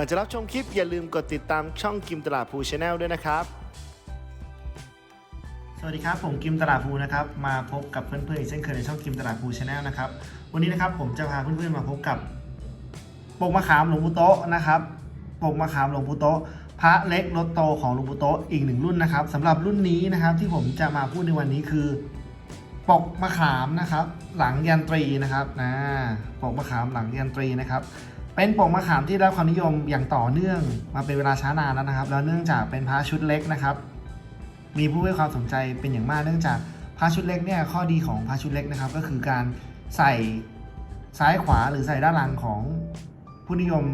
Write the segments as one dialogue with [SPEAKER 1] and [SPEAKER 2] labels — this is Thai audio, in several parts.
[SPEAKER 1] ก่อนจะรับชมคลิปอย่าลืมกดติดตามช่องกิมตลาดภูชาแนลด้วยนะครับ สวัสดีครับ ผมกิมตลาดภูนะครับ มาพบกับเพื่อนๆอีกเช่นเคยในช่องกิมตลาดภูชาแนลนะครับ วันนี้นะครับผมจะพาเพื่อนๆมาพบกับปกมะขามหลวงปู่โตะนะครับปกมะขามหลวงปู่โตะพระเล็กรถโตของหลวงปู่โตะอีกหนึ่งรุ่นนะครับสำหรับรุ่นนี้นะครับที่ผมจะมาพูดในวันนี้คือปกมะขามนะครับ หลังยันตรีนะครับนะปกมะขามหลังยันตรีนะครับ เป็นปกมะขามที่ได้ความนิยมอย่างต่อเนื่องมาเป็นเวลาช้านานแล้วนะครับ แล้วเนื่องจากเป็นพระชุดเล็กนะครับ มีผู้ให้ความสนใจเป็นอย่างมากเนื่องจากพระชุดเล็กเนี่ยข้อดีของพระชุดเล็กนะครับ ก็คือการใส่ซ้ายขวาหรือใส่ด้านหลังของผู้นิยม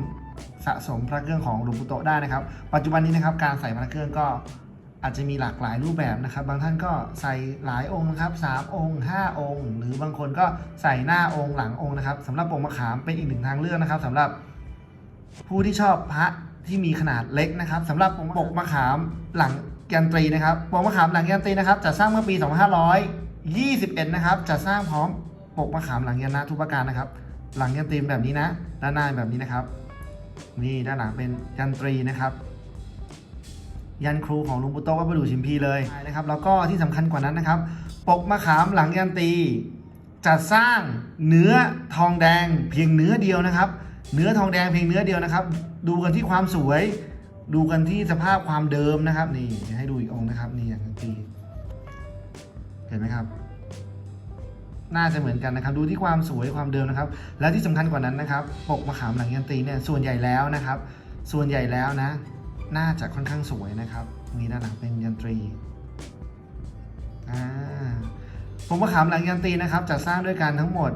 [SPEAKER 1] สะสมพระเครื่องของหลวงปู่โตได้นะครับ ปัจจุบันนี้นะครับการใส่พระเครื่องก็ อาจจะมีหลากหลายรูปแบบนะครับ บางท่านก็ใส่หลายองค์นะครับสามองค์ห้าองค์ หรือบางคนก็ใส่หน้าองค์หลังองค์นะครับสำหรับปกมะขามเป็นอีกหนึ่งทางเลือกนะครับสำหรับผู้ที่ชอบพระที่มีขนาดเล็กนะครับสำหรับปกมะขามหลังยันตรีนะครับปกมะขามหลังยันตรีนะครับจะสร้างเมื่อปี 2521 นะครับจะสร้างพร้อมปกมะขามหลังยันนะทุกประการนะครับ หลังยันตรีแบบนี้นะด้านหน้าแบบนี้นะครับ นี่ด้านหลังเป็นยันตรีนะครับ ยันครูของลุงปู่โตะวัดประดู่ชิมพีเลยนะครับแล้วก็ที่สำคัญกว่านั้นนะครับ ปกมะขามหลังยันตีจะสร้างเนื้อทองแดงเพียงเนื้อเดียวนะครับ เนื้อทองแดงเพียงเนื้อเดียวนะครับ ดูกันที่ความสวย ดูกันที่สภาพความเดิมนะครับ นี่ให้ดูอีกองนะครับนี่ย่างตีเห็นไหมครับ น่าจะเหมือนกันนะครับ ดูที่ความสวยความเดิมนะครับ และที่สำคัญกว่านั้นนะครับ ปกมะขามหลังยันตีเนี่ยส่วนใหญ่แล้วนะครับ ส่วนใหญ่แล้วนะ น่าจะค่อนข้างสวยนะครับมีด้านหลังเป็นยันตรีอ่าปกมะขามหลังยันตีนะครับจะสร้างด้วยกันทั้งหมด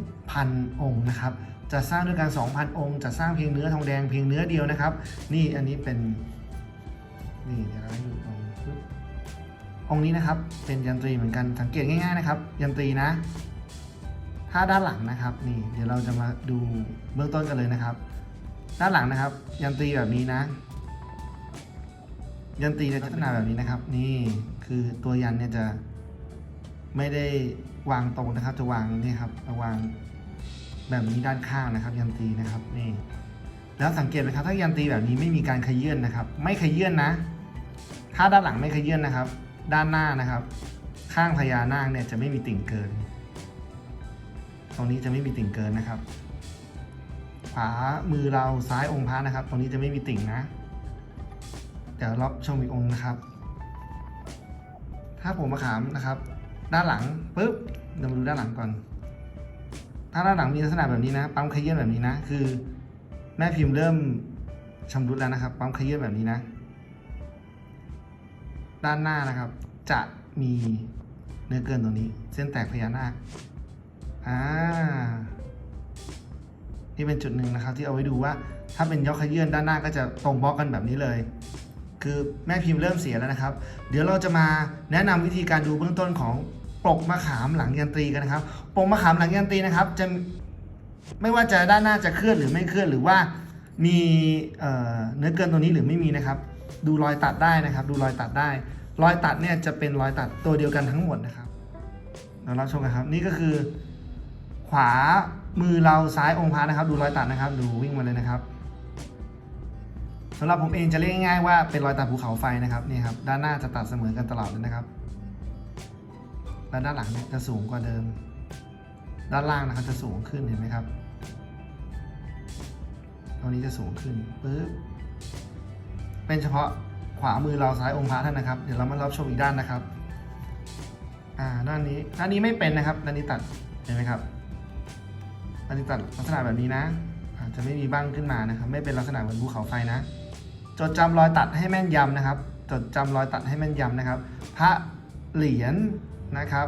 [SPEAKER 1] 2,000 องค์นะครับจะสร้างด้วยกัน 2,000 องค์จะสร้างเพียงเนื้อทองแดงเพียงเนื้อเดียวนะครับ นี่อันนี้เป็นนี่เดี๋ยวเราให้ดูองค์องค์นี้นะครับเป็นยันตรีเหมือนกันสังเกตง่ายๆนะครับ ยันตรีนะ ถ้าด้านหลังนะครับนี่เดี๋ยวเราจะมาดูเบื้องต้นกันเลยนะครับ ด้านหลังนะครับ ยันตรีแบบนี้นะ ยันตีจะลักษณะแบบนี้นะครับ นี่คือตัวยันเนี่ยจะไม่ได้วางตรงนะครับ จะวางนี่ครับจะวางแบบนี้ด้านข้างนะครับ ยันตีนะครับนี่ แล้วสังเกตไหมครับ ถ้ายันตีแบบนี้ไม่มีการขยื่นนะครับ ไม่ขยื่นนะ ถ้าด้านหลังไม่ขยื่นนะครับ ด้านหน้านะครับ ข้างพญานาคเนี่ยจะไม่มีติ่งเกิน ตรงนี้จะไม่มีติ่งเกินนะครับ ขวามือเราซ้ายองค์พระนะครับ ตรงนี้จะไม่มีติ่งนะ ดี๋ยวรับชมอีกองค์นะครับ ถ้าผมมาขามนะครับ ด้านหลังปุ๊บเดี๋ยวมาดูด้านหลังก่อน ถ้าด้านหลังมีลักษณะแบบนี้นะ ปั๊มขยื่นแบบนี้นะ คือแม่พิมพ์เริ่มชำรุดแล้วนะครับ ปั๊มขยื่นแบบนี้นะ ด้านหน้านะครับ จะมีเนื้อเกินตรงนี้ เส้นแตกพญานาคอ่านี่เป็นจุดหนึ่งนะครับ ที่เอาไว้ดูว่า ถ้าเป็นยกขยื่นด้านหน้าก็จะตรงบล็อกกันแบบนี้เลย คือแม่พิมพ์เริ่มเสียแล้วนะครับ เดี๋ยวเราจะมาแนะนำวิธีการดูเบื้องต้นของปกมะขามหลังยันตรีกันนะครับปกมะขามหลังยันตรีนะครับ จะไม่ว่าจะด้านหน้าจะเคลื่อนหรือไม่เคลื่อนหรือว่ามีเนื้อเกินตรงนี้หรือไม่มีนะครับ ดูรอยตัดได้นะครับ ดูรอยตัดได้ รอยตัดเนี่ยจะเป็นรอยตัดตัวเดียวกันทั้งหมดนะครับเรารับชมกันครับ นี่ก็คือ ขวามือเราซ้ายองค์พระนะครับ ดูรอยตัดนะครับ ดูวิ่งมาเลยนะครับำหรับผมเองจะเรียกง่ายๆว่าเป็นรอยตัดภูเขาไฟนะครับนี่ครับด้านหน้าจะตัดเสมอกันตลอดเลยนะครับและด้านหลังเนี่ยจะสูงกว่าเดิม ด้านล่างนะครับจะสูงขึ้นเห็นไหมครับตรงนี้จะสูงขึ้นปึ๊บเป็นเฉพาะขวามือเราซ้ายองค์พระท่านนะครับ เดี๋ยวเรามารับชมอีกด้านนะครับอ่าด้านนี้ด้านนี้ไม่เป็นนะครับด้านนี้ตัดเห็นไหมครับด้านนี้ตัดลักษณะแบบนี้นะอาจจะไม่มีบ้างขึ้นมานะครับ ไม่เป็นลักษณะเหมือนภูเขาไฟนะ จดจำรอยตัดให้แม่นยำนะครับ จดจำรอยตัดให้แม่นยำนะครับ พระเหรียญนะครับ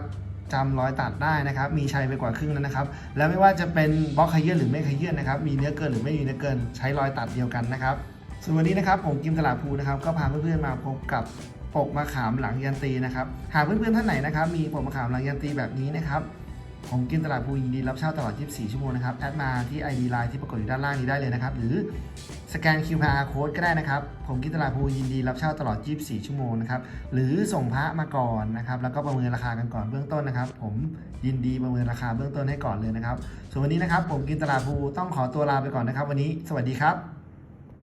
[SPEAKER 1] จำรอยตัดได้นะครับ มีชัยไปกว่าครึ่งแล้วนะครับ แล้วไม่ว่าจะเป็นบล็อกขยื่นหรือไม่ขยื่นนะครับ มีเนื้อเกินหรือไม่มีเนื้อเกิน ใช้รอยตัดเดียวกันนะครับ ส่วนวันนี้นะครับผมกิมตลาดภูนะครับ ก็พาเพื่อนๆมาพบกับปกมะขามหลังยันตีนะครับ หากเพื่อนๆท่านไหนนะครับ มีปกมะขามหลังยันตีแบบนี้นะครับ ผมกินตลาดภูยินดีรับเช่าตลอด 24 ชั่วโมงนะครับแอดมาที่ ID Line ที่ปรากฏอยู่ด้านล่างนี้ได้เลยนะครับ หรือสแกน QR code ก็ได้นะครับ ผมกินตลาดภูยินดีรับเช่าตลอด 24 ชั่วโมงนะครับ หรือส่งพระมาก่อนนะครับ แล้วก็ประเมินราคากันก่อนเบื้องต้นนะครับ ผมยินดีประเมินราคาเบื้องต้นให้ก่อนเลยนะครับ ส่วนวันนี้นะครับ ผมกินตลาดภูต้องขอตัวลาไปก่อนนะครับ วันนี้ สวัสดีครับ